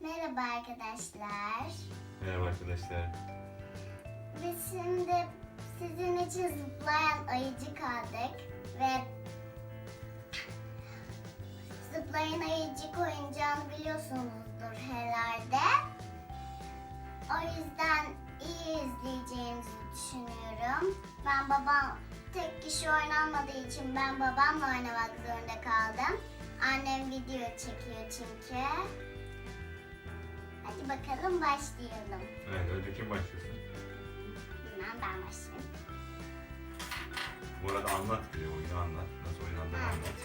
Merhaba arkadaşlar. Merhaba arkadaşlar. Biz şimdi sizin için zıplayan ayıcık aldık ve zıplayan ayıcık oyuncağını biliyorsunuzdur herhalde. O yüzden iyi izleyeceğinizi düşünüyorum. Ben babam tek kişi oynanmadığı için ben babamla oynamak zorunda kaldım. Annem video çekiyor çünkü. Hadi bakalım başlayalım. Evet, önce kim başlasın? Bilmem ben başlayayım. Bu arada anlat bir oyunu anlat. Nasıl oynandığını Evet. anlat.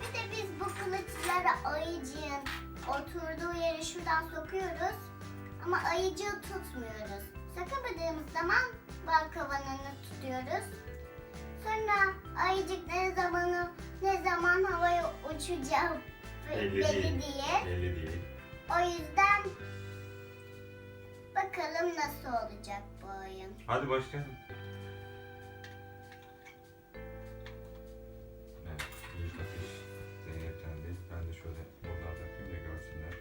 Bir de biz bu kılıçları ayıcığın oturduğu yere şuradan sokuyoruz. Ama ayıcığı tutmuyoruz. Sokamadığımız zaman bal kovanını tutuyoruz. Sonra ayıcık ne zamanı ne zaman havaya uçacağı Belli belli, değil. değil. Belli değil. O yüzden bakalım nasıl olacak bu oyun. Hadi başlayalım. Evet, Zeynep'tendi. Ben de şöyle buradan takayım da görsünler.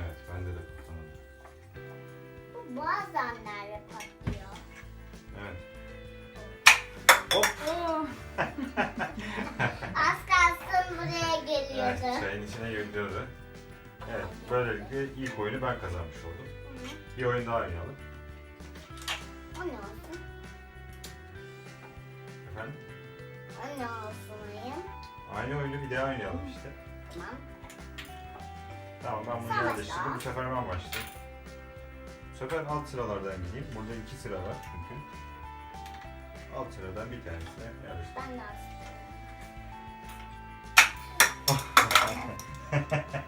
Evet, bende de patlamadı. Bu bazenler patlıyor. Evet. Hop! Az kalsın buraya Evet, geliyordu. çayın içine girdiyordu. Evet, böylelikle ilk oyunu ben kazanmış oldum. Bir oyun daha oynayalım. O ne olsun? Efendim? O ne olsun ayım? Aynı oyunu bir daha oynayalım işte. Tamam. Tamam ben bunu Sen yerleştirdim. başla. Bu sefer ben başlayayım. Bu sefer alt sıralardan gideyim. Burada iki sıra var çünkü. Alt sıradan bir tanesine yerleştirdim. Ben de aslında.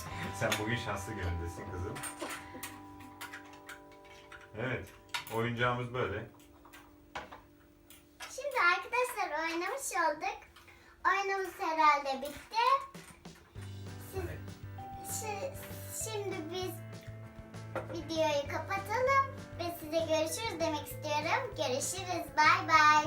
Sen bugün şanslı günündesin kızım. Evet. Oyuncağımız böyle. Şimdi arkadaşlar oynamış olduk. Oyunumuz herhalde bitti. Siz, şi- şimdi biz videoyu kapatalım ve size görüşürüz demek istiyorum. Görüşürüz. Bay bay.